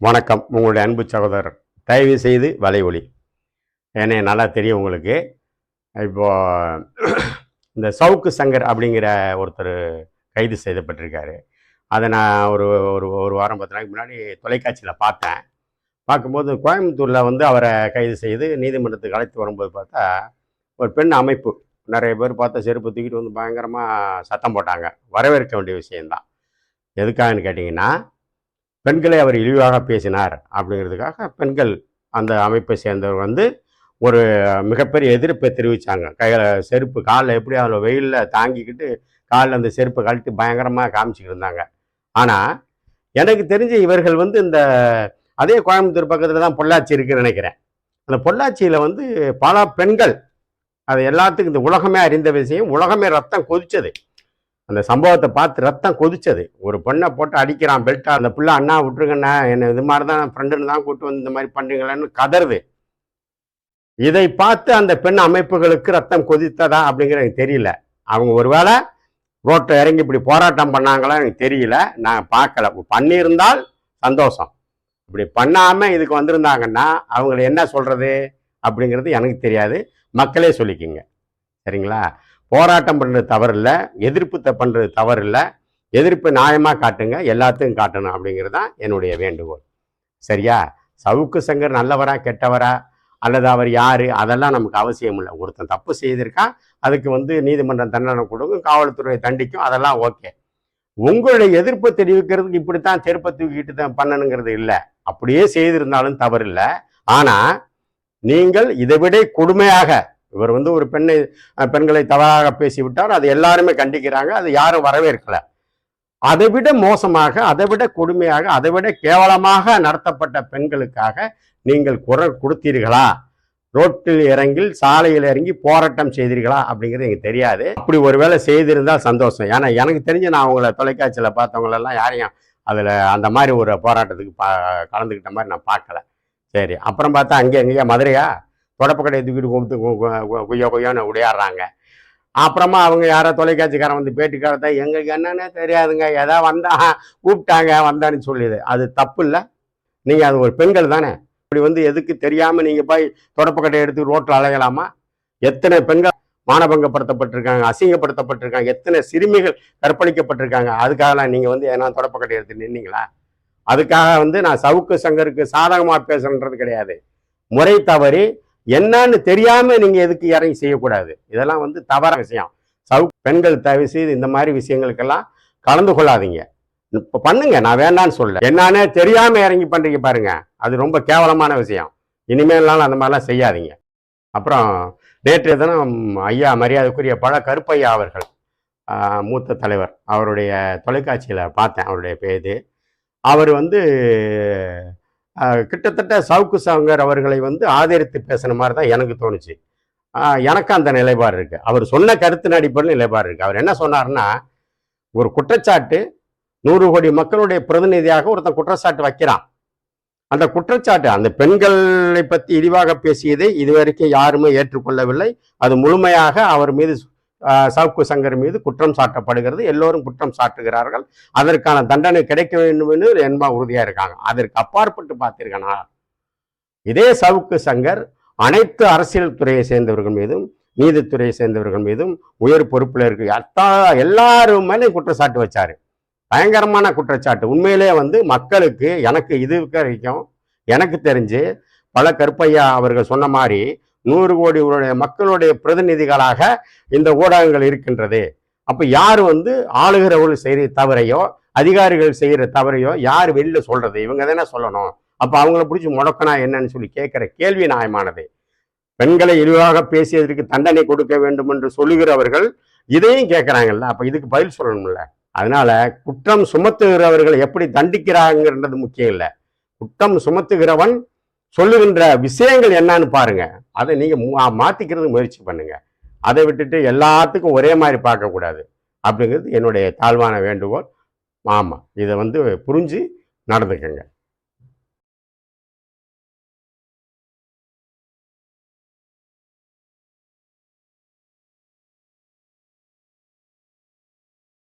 வணக்கம். உங்களுடைய அன்பு சகோதரர். தயவு செய்து வலை ஒளி என்னை நல்லா தெரியும் உங்களுக்கு. இப்போது இந்த சவுக்கு சங்கர் அப்படிங்கிற ஒருத்தர் கைது செய்யப்பட்டிருக்காரு. அதை நான் ஒரு ஒரு ஒரு வாரம் பத்து நாளைக்கு முன்னாடி தொலைக்காட்சியில் பார்த்தேன். பார்க்கும்போது கோயம்புத்தூரில் வந்து அவரை கைது செய்து நீதிமன்றத்துக்கு அழைத்து வரும்போது பார்த்தா ஒரு பெண் அமைப்பு. நிறைய பேர் பார்த்தா செருப்பு தூக்கிட்டு வந்து பயங்கரமாக சத்தம் போட்டாங்க. வரவேற்க வேண்டிய விஷயம்தான். எதுக்காகன்னு கேட்டிங்கன்னா பெண்களை அவர் இழிவாக பேசினார் அப்படிங்கிறதுக்காக பெண்கள் அந்த அமைப்பை சேர்ந்தவர் வந்து ஒரு மிகப்பெரிய எதிர்ப்பை தெரிவித்தாங்க கையில் செருப்பு காலில் எப்படி அதில் வெயிலில் தாங்கிக்கிட்டு காலில் அந்த செருப்பை கழட்டி பயங்கரமாக காமிச்சிக்கிட்டு இருந்தாங்க. ஆனால் எனக்கு தெரிஞ்சு இவர்கள் வந்து இந்த அதே கோயம்புத்தூர் பக்கத்தில் தான் பொள்ளாச்சி இருக்குன்னு நினைக்கிறேன். அந்த பொள்ளாச்சியில் வந்து பல பெண்கள் அது எல்லாத்துக்கும் இந்த உலகமே அறிந்த விஷயம் உலகமே ரத்தம் கொதிச்சது. அந்த சம்பவத்தை பார்த்து ரத்தம் கொதிச்சது. ஒரு பெண்ணை போட்டு அடிக்கிறான் பெல்ட்டா அந்த பிள்ளை அண்ணா விட்டுருங்கண்ணா. என்ன இது மாதிரி தான் ஃப்ரெண்டுன்னு தான் கூட்டு வந்து இந்த மாதிரி பண்ணுறீங்களேன்னு கதறுது. இதை பார்த்து அந்த பெண் அமைப்புகளுக்கு ரத்தம் கொதித்ததா அப்படிங்கிறது எனக்கு தெரியல. அவங்க ஒருவேளை ரோட்டை இறங்கி இப்படி போராட்டம் பண்ணாங்களா எனக்கு தெரியல. நான் பார்க்கல. பண்ணியிருந்தால் சந்தோஷம். இப்படி பண்ணாமல் இதுக்கு வந்திருந்தாங்கன்னா அவங்களை என்ன சொல்கிறது அப்படிங்கிறது எனக்கு தெரியாது. மக்களே சொல்லிக்கிங்க. சரிங்களா? போராட்டம் பண்ணுறது தவறு இல்லை எதிர்ப்பு பண்ணுறது தவறு இல்லை எதிர்ப்பு நியாயமாக காட்டுங்க எல்லாத்தையும் காட்டணும் அப்படிங்கிறது தான் என்னுடைய வேண்டுகோள். சரியா? சவுக்கு சங்கர் நல்லவரா கெட்டவரா? அல்லது அவர் யார்? அதெல்லாம் நமக்கு அவசியம் இல்லை. ஒருத்தன் தப்பு செய்திருக்கான் அதுக்கு வந்து நீதிமன்றம் தண்டனை கொடுக்கும் காவல்துறை தண்டிக்கும் அதெல்லாம் ஓகே. உங்களுடைய எதிர்ப்பு தெரிவிக்கிறதுக்கு இப்படித்தான் செருப்பை தூக்கிட்டு தான் பண்ணணுங்கிறது இல்லை. அப்படியே செய்திருந்தாலும் தவறு இல்லை ஆனால் நீங்கள் இதை விட கொடுமையாக இவர் வந்து ஒரு பெண்ணை பெண்களை தவறாக பேசிவிட்டார். அது எல்லாருமே கண்டிக்கிறாங்க. அது யாரும் வரவேற்கலை. அதை விட மோசமாக அதை விட கொடுமையாக அதை விட கேவலமாக நடத்தப்பட்ட பெண்களுக்காக நீங்கள் குரல் கொடுத்தீர்களா? ரோட்டில் இறங்கி சாலையில் இறங்கி போராட்டம் செய்தீர்களா? அப்படிங்கிறது எனக்கு தெரியாது. அப்படி ஒருவேளை செய்திருந்தால் சந்தோஷம். ஏன்னா எனக்கு தெரிஞ்சு நான் அவங்கள தொலைக்காட்சியில் பார்த்தவங்களெல்லாம் யாரையும் அதில் அந்த மாதிரி ஒரு போராட்டத்துக்கு பா கலந்துக்கிட்ட மாதிரி நான் பார்க்கல. சரி அப்புறம் பார்த்தா அங்கே எங்கேயா மதுரையா? தொடப்பக்கடையை தூக்கிட்டு கொடுத்து கொய்யா கு- உடையாடுறாங்க. அப்புறமா அவங்க யாரோ தொலைக்காட்சிக்காரன் வந்து பேட்டிக்காரத்தை எங்களுக்கு என்னன்னே தெரியாதுங்க. எதா வந்தா கூப்பிட்டாங்க வந்தான்னு சொல்லிது. அது தப்பு இல்லை. நீங்கள் அது ஒரு பெண்கள் தானே. இப்படி வந்து எதுக்கு தெரியாமல் நீங்கள் போய் தொடப்பக்கட்டை எடுத்து ரோட்டில் அலையலாமா? எத்தனை பெண்கள் மானபங்கப்படுத்தப்பட்டிருக்காங்க அசிங்கப்படுத்தப்பட்டிருக்காங்க எத்தனை சிறுமிகள் கற்பழிக்கப்பட்டிருக்காங்க. அதுக்காகலாம் நீங்கள் வந்து ஏன்னா தொடப்பக்கட்டை எடுத்து நின்னீங்களா? அதுக்காக வந்து நான் சவுக்கு சங்கருக்கு சாதகமாக பேசுறது கிடையாது. முறை தவறி என்னன்னு தெரியாம நீங்க எதுக்கு இறங்கி செய்யக்கூடாது. இதெல்லாம் வந்து தவற விஷயம். சவு பெண்கள் தயவு செய்து இந்த மாதிரி விஷயங்களுக்கெல்லாம் கலந்து கொள்ளாதீங்க. இப்போ பண்ணுங்க நான் வேண்டான்னு சொல்ல என்னன்னே தெரியாம இறங்கி பண்றீங்க பாருங்க. அது ரொம்ப கேவலமான விஷயம். இனிமேலாம் அந்த மாதிரிலாம் செய்யாதீங்க. அப்புறம் நேற்றைய தினம் ஐயா மரியாதைக்குரிய பல கருப்பையா அவர்கள் மூத்த தலைவர் அவருடைய தொலைக்காட்சியில் பார்த்தேன் அவருடைய பேது அவர் வந்து கிட்டத்தட்ட சவுக்கு சங்கர் அவர்களை வந்து ஆதரித்து பேசின மாதிரி தான் எனக்கு தோணுச்சு. எனக்கு அந்த நிலைப்பாடு இருக்குது அவர் சொன்ன கருத்தின் அடிப்படையில் நிலைப்பாடு இருக்குது அவர் என்ன சொன்னார்னா ஒரு குற்றச்சாட்டு நூறு கோடி மக்களுடைய பிரதிநிதியாக ஒருத்தன் குற்றச்சாட்டு வைக்கிறான். அந்த குற்றச்சாட்டு அந்த பெண்களை பற்றி இழிவாக பேசியதை இதுவரைக்கும் யாருமே ஏற்றுக்கொள்ளவில்லை. அது முழுமையாக அவர் மீது சவுக்கு சங்கர் மீது குற்றம் சாட்டப்படுகிறது. எல்லோரும் குற்றம் சாட்டுகிறார்கள். அதற்கான தண்டனை கிடைக்க வேண்டும் என்று என்பா உறுதியா இருக்காங்க. அதற்கு அப்பாற்பட்டு பார்த்தீர்களா இதே சவுக்கு சங்கர் அனைத்து அரசியல் துறையை சேர்ந்தவர்கள் மீதும் நீதித்துறையை சேர்ந்தவர்கள் மீதும் உயர் பொறுப்பில் இருக்கு. அத்தா எல்லாரும் மேலே குற்றச்சாட்டு வச்சாரு. பயங்கரமான குற்றச்சாட்டு. உண்மையிலே வந்து மக்களுக்கு எனக்கு இது வரைக்கும் எனக்கு தெரிஞ்சு பல கருப்பையா அவர்கள் சொன்ன மாதிரி நூறு கோடி மக்களுடைய பிரதிநிதிகளாக இந்த ஊடகங்கள் இருக்கின்றது. அப்ப யார் வந்து ஆளுகிறவர்கள் செய்கிற தவறையோ அதிகாரிகள் செய்கிற தவறையோ யார் வெளியில சொல்றது? இவங்க தானே சொல்லணும். அப்போ அவங்கள பிடிச்சி முடக்கனா என்னன்னு சொல்லி கேட்கிற கேள்வி நியாயமானது. பெண்களை இழிவாக பேசியதற்கு தண்டனை கொடுக்க வேண்டும் என்று சொல்லுகிறவர்கள் இதையும் கேட்கறாங்கல்ல. அப்ப இதுக்கு பதில் சொல்லணும்ல. அதனால குற்றம் சுமத்துகிறவர்களை எப்படி தண்டிக்கிறாங்கிறது முக்கியம் இல்லை. குற்றம் சுமத்துகிறவன் சொல்லுகின்ற விஷயங்கள் என்னன்னு பாருங்க. அதை நீங்க மா- மாத்திக்கிறது முயற்சி பண்ணுங்க. அதை விட்டுட்டு எல்லாத்துக்கும் ஒரே மாதிரி பார்க்கக்கூடாது அப்படிங்கிறது என்னுடைய தாழ்வான வேண்டுகோள். ஆமாம் இதை வந்து புரிஞ்சு நடந்துக்கங்க.